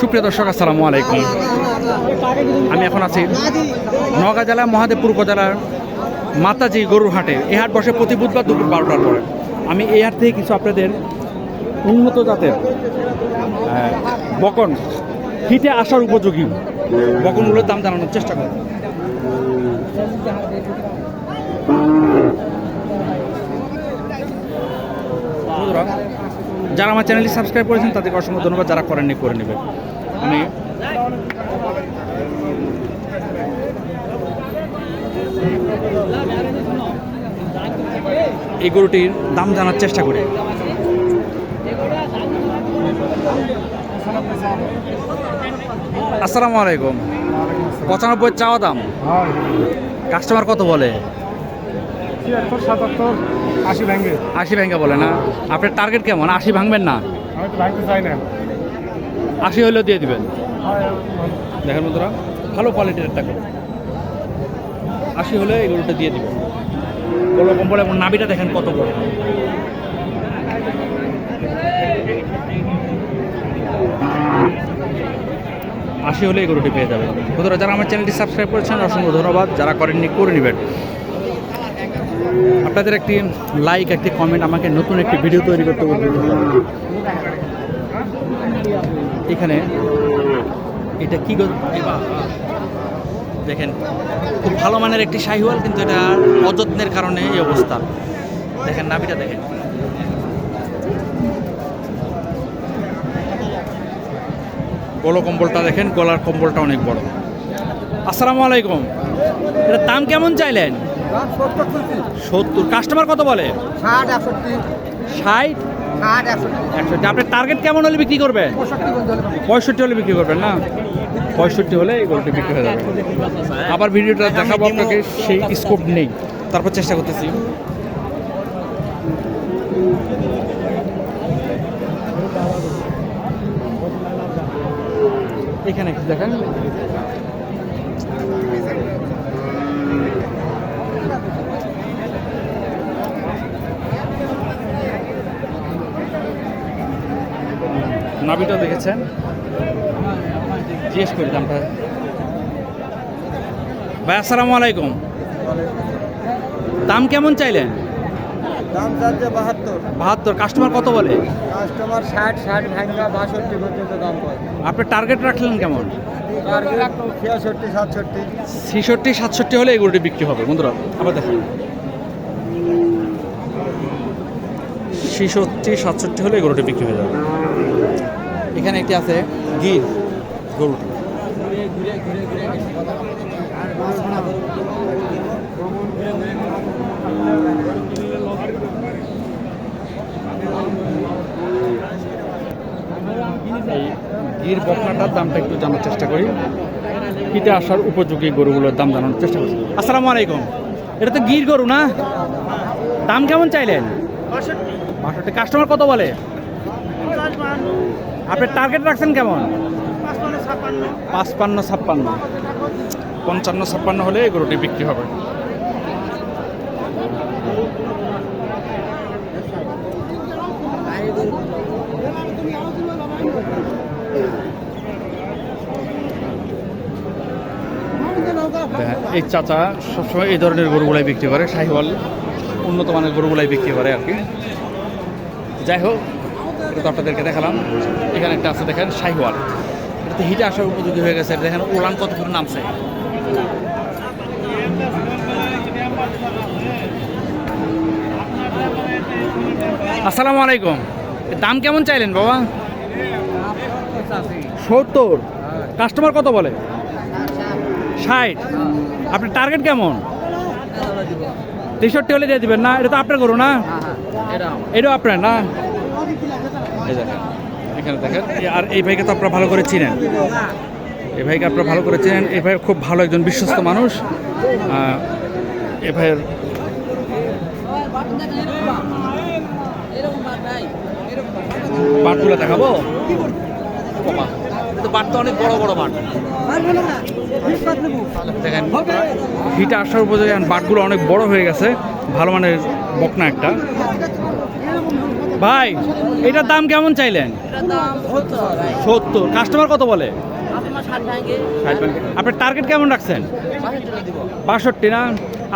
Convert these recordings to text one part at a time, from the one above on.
সুপ্রিয় দর্শক আসসালামু আলাইকুম। আমি এখন আছি নওগাঁ জেলা মহাদেবপুর উপজেলার মাতাজি গরুর হাটে। এই হাট বসে প্রতি বুধবার দুপুর বারোটার পরে। আমি এই হাট থেকে কিছু আপনাদের উন্নত জাতের বকন হিটে আসার উপযোগী বকনগুলোর দাম জানানোর চেষ্টা করব। বন্ধুরা, যারা আমার চ্যানেলটি সাবস্ক্রাইব করেছেন তাদেরকে অসংখ্য ধন্যবাদ যারা করেননি করে নেবে। আমি এই গরুটির দাম জানার চেষ্টা করি। আসসালামু আলাইকুম। পঁচানব্বই চাওয়া দাম। কাস্টমার কত বলে? ছিয়াত্তর সাতাত্তর আশি ভেঙে আশি ভাঙ্গা বলে না? আপনার টার্গেট কেমন? আশি ভাঙবেন না? আমি তো ভাঙতে চাই না। আশি হলেও দিয়ে দিবেন। দেখেন বন্ধুরা ভালো কোয়ালিটির একটা গরু আশি হলে এই গরুটা দিয়ে দিবেন। বড় কম্বল এবং নাবিটা দেখেন কত বড়। আশি হলে এই গরুটি পেয়ে যাবেন। বন্ধুরা যারা আমার চ্যানেলটি সাবস্ক্রাইব করেছেন অসংখ্য ধন্যবাদ। যারা করেননি করে নেবেন। আপনাদের একটি লাইক একটি কমেন্ট আমাকে নতুন একটি ভিডিও তৈরি করতে এখানে এটা কি দেখেন, খুব ভালো মানের একটি শাহিওয়াল, কিন্তু এটা অযত্নের কারণে এই অবস্থা। দেখেন নাভিটা, দেখেন। গলো কম্বলটা দেখেন, গলার কম্বলটা অনেক বড়। আসসালামু আলাইকুম। এটা দাম কেমন চাইলেন? সত্তর কাস্টমার কত বলে? ষাট একষট্টি। ষাট? ষাট একষট্টি। একষট্টি। আপনার টার্গেট কেমন হলে বিক্রি করবেন? পঁয়ষট্টি হলে বিক্রি করবেন না? পঁয়ষট্টি হলে এই গরুটি বিক্রি হয়ে যাবে। আবার ভিডিওটা দেখাবো আপনাকে সেই স্কোপ নেই। তারপর চেষ্টা করতেছি। এখানে দেখেন। নাবিটা দেখেছেন? জিজ্ঞেস করি দামটা। ভাই আসসালামু আলাইকুম। দাম কেমন চাইলেন? দাম চাচ্ছে বাহাত্তর। বাহাত্তর। কাস্টমার কত বলে? কাস্টমার ষাট ষাট ভাঙ্গা বাষট্টি পর্যন্ত দাম করে আপনি টার্গেট রাখলেন কেমন? টার্গেট সাতষট্টি। ছেষট্টি সাতষট্টি হলে এই গরুটি বিক্রি হবে। বন্ধুরা আবার দেখেন। ছেষট্টি সাতষট্টি হলে এই গরুটি বিক্রি হয়ে যাবে। এখানে একটি আছে গির এই গির বকনাটার দামটা একটু জানার চেষ্টা করি। হিটে আসার উপযোগী গরুগুলোর দাম জানানোর চেষ্টা করছি আসসালামু আলাইকুম। এটা তো গির গরু না? দাম কেমন চাইলেন? কাস্টমার কত বলে? আপনি টার্গেট রাখছেন কেমন? পাঁচপান্ন, ছাপ্পান্ন। পঞ্চান্ন, ছাপ্পান্ন হলে এই গরুটি বিক্রি হবে। এই চাচা সবসময় এই ধরনের গরুগুলাই বিক্রি করে, শাহিওয়াল উন্নত মানের গরুগুলাই বিক্রি করে আর কি। যাই হোক তো আপনাদেরকে দেখালাম। এখানে একটা আছে দেখেন শাহিওয়াল। এটাতে হিটে আসার উপযোগী হয়ে গেছে। দেখেন উড়ান কত করে নামছে। আসসালামু আলাইকুম। দাম কেমন চাইলেন বাবা? সত্তর। কাস্টমার কত বলে? ষাট। আপনার টার্গেট কেমন? তেষট্টি হলে দিয়ে দিবেন না? এটা তো আপনার করো না? এটাও আপনার না? আর এই ভাইকে তো আপনারা ভালো করে চিনেন। এই ভাইকে আপনারা ভালো করে চিনেন। এই ভাই খুব ভালো একজন বিশ্বস্ত মানুষ। এ ভাইয়ের বাটগুলো দেখাবো? বাবা, তো বাট অনেক বড় বড় বাট। দেখেন হিটে আসার এখন বাটগুলো অনেক বড় হয়ে গেছে। ভালো মানের বকনা একটা। ভাই এটার দাম কেমন চাইলেন? সত্তর। কাস্টমার কত বলে? আপনার টার্গেট কেমন রাখছেন? বাষট্টি না?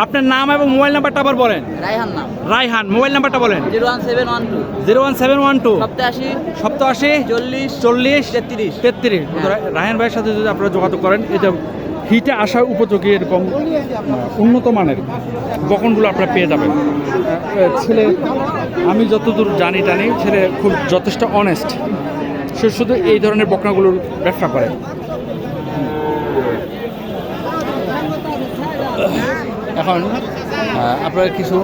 আপনার নাম এবং মোবাইল নাম্বারটা আবার বলেন। রায়হান নাম। রাইহান মোবাইল নাম্বারটা বলেন। Zero one seven one two. Zero one seven one two. সপ্তাশি সপ্তাশি চল্লিশ। চল্লিশ? তেত্রিশ। তেত্রিশ। রায়হান ভাইয়ের সাথে যদি আপনারা যোগাযোগ করেন এটা হিটে আসা উপযোগী এরকম উন্নত মানের, বকনগুলো আপনারা পেয়ে যাবেন। ছেলে, আমি যতদূর জানি টানি, ছেলে খুব যথেষ্ট অনেস্ট সে শুধু এই ধরনের বকনাগুলোর ব্যবসা করে। এখন আপনারা কিছু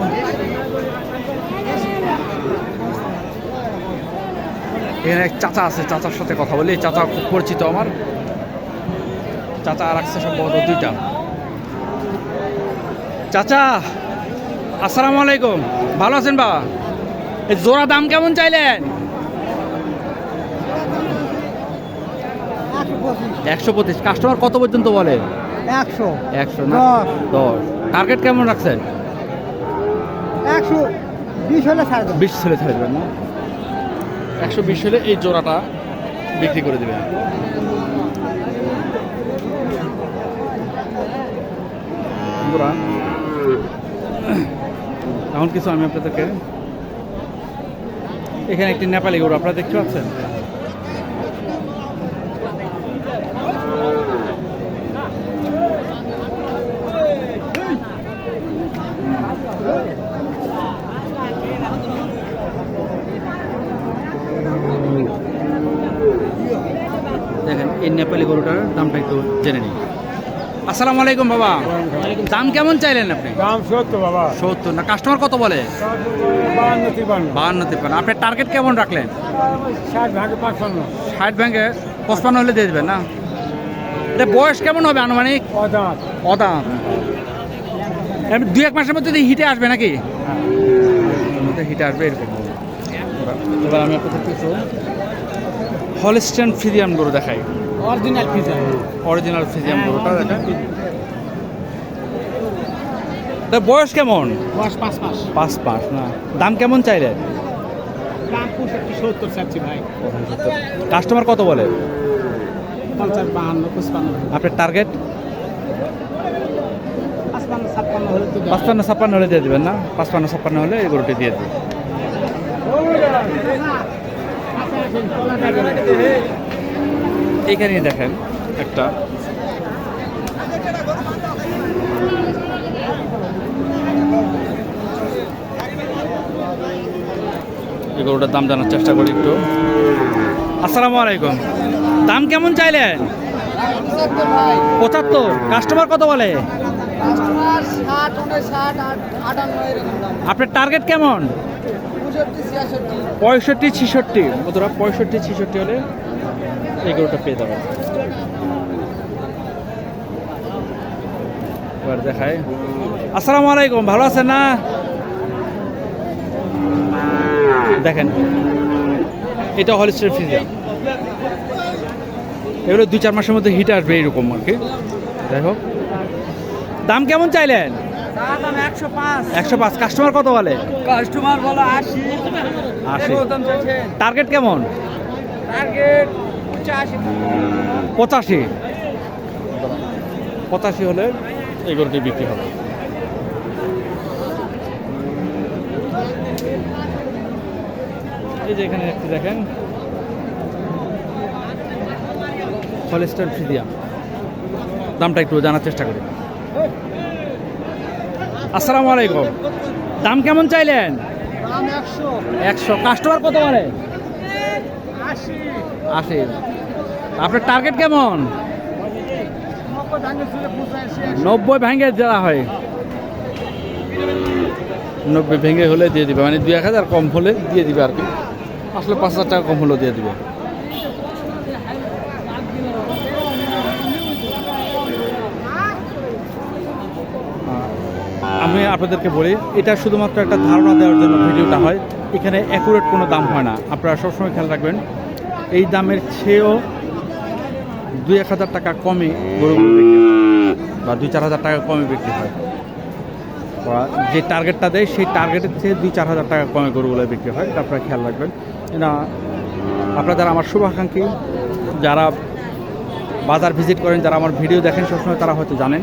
এখানে এক চাচা আছে, চাচার সাথে কথা বলি। চাচা খুব পরিচিত আমার। চাচা রাখছে সম্ভবত দুইটা। চাচা আসসালামু আলাইকুম। ভালো আছেন বাবা? এই জোড়া দাম কেমন চাইলেন? একশো পঁচিশ। কাস্টমার কত পর্যন্ত বলে? একশো। একশো না? দশ। টার্গেট কেমন রাখছেন? একশো বিশ হলে বিশ থাকবেন না? একশো বিশ হলে এই জোড়াটা বিক্রি করে দেবেন। বন্ধুরা, এখন কিছু আমি আপনাদেরকে এখানে একটি নেপালি গরু আপনারা দেখতে পাচ্ছেন? দেখেন এই নেপালি গরুটার দামটা একটু জেনে নিই। আসসালামু আলাইকুম বাবা। দাম কেমন চাইলেন আপনি? দাম সত্তর বাবা। সত্তর না কাস্টমার কত বলে? বাহান্ন তিপ্পান্ন। আপনার টার্গেট কেমন রাখলেন? ষাট ভাগে পাঁচপান্ন। ষাট পঁচপান্ন হলে দিয়ে দেবেন না? এটা বয়স কেমন হবে আনুমানিক? অদাঁত। এমনি দুই এক মাসের মধ্যে হিটে আসবে নাকি? হিটে আসবে এরকম। এবার আমি আপনাদের কিছু হলস্টেন ফিজিয়াম গরু দেখাই। অরিজিনাল পিজা অরিজিনাল ফিজিয়াম গরুটা এটা বয়স কেমন? দশ পাঁচ মাস। পাঁচ পাঁচ না। দাম কেমন চাইলে কাস্টমার কত বলে? আপনার টার্গেট পাঁচপান্ন ছাপ্পান্ন হলে পাঁচপান্ন ছাপ্পান্ন হলে দিয়ে দেবেন না? পাঁচপান্ন ছাপ্পান্ন হলে এই গরুটি দিয়ে দেবেন। এইখানেই দেখেন একটা। এই গরুটার দাম জানার চেষ্টা করি একটু। আসসালামু আলাইকুম। দাম কেমন চাইলেন পঁচাত্তর। কাস্টমার কত বলে? আপনার টার্গেট কেমন? পঁয়ষট্টি ছিষট্টি। বন্ধুরা পঁয়ষট্টি, ছিষট্টি হলে এই গরুটা পেয়ে যাবে এবার দেখায় আসসালামু আলাইকুম ভালো আছেন না? দেখেন এটা হল স্টেট ফিজিয়া। এগুলো দুই চার মাসের মধ্যে হিট আসবে এইরকম আর কি। যাই হোক। দাম কেমন চাইলেন? একশো পাঁচ। একশো পাঁচ কাস্টমার কত বলে? কাস্টমার বলো আশি। আশি। টার্গেট কেমন? টার্গেট পঁচাশি। পঁচাশি? হলে এই গরুটি বিক্রি হবে। এই যে এখানে একটি দেখেন। হলেস্টার ফ্রিদিয়া দামটা একটু জানার চেষ্টা করি। আসসালামু আলাইকুম। দাম কেমন চাইলেন? একশো। একশো। কাস্টমার কত বলে? আপনার টার্গেট কেমন? নব্বই ভাঙে দেওয়া হয়। নব্বই ভেঙে হলে দিয়ে দিবে। মানে দুই এক হাজার কম হলে দিয়ে দিবে আর কি। আসলে পাঁচ হাজার টাকা কম হলেও দিয়ে দিবে। আমি আপনাদেরকে বলি, এটা শুধুমাত্র একটা ধারণা দেওয়ার জন্য ভিডিওটা হয়। এখানে অ্যাকুরেট কোনো দাম হয় না। আপনারা সবসময় খেয়াল রাখবেন এই দামের চেয়েও দুই এক হাজার টাকা কমে গরুগুলো বা দুই চার হাজার টাকা কমে বিক্রি হয়। যে টার্গেটটা দেয়, সেই টার্গেটের চেয়ে দুই চার হাজার টাকা কমে গরুগুলো বিক্রি হয়। এটা আপনারা খেয়াল রাখবেন। না আপনারা যারা আমার শুভাকাঙ্ক্ষী, যারা বাজার ভিজিট করেন, যারা আমার ভিডিও দেখেন, সবসময় তারা হয়তো জানেন।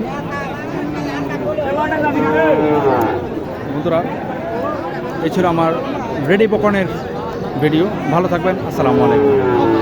বন্ধুরা এই ছিল আমার রেডি বকনের ভিডিও। ভালো থাকবেন আসসালামু আলাইকুম।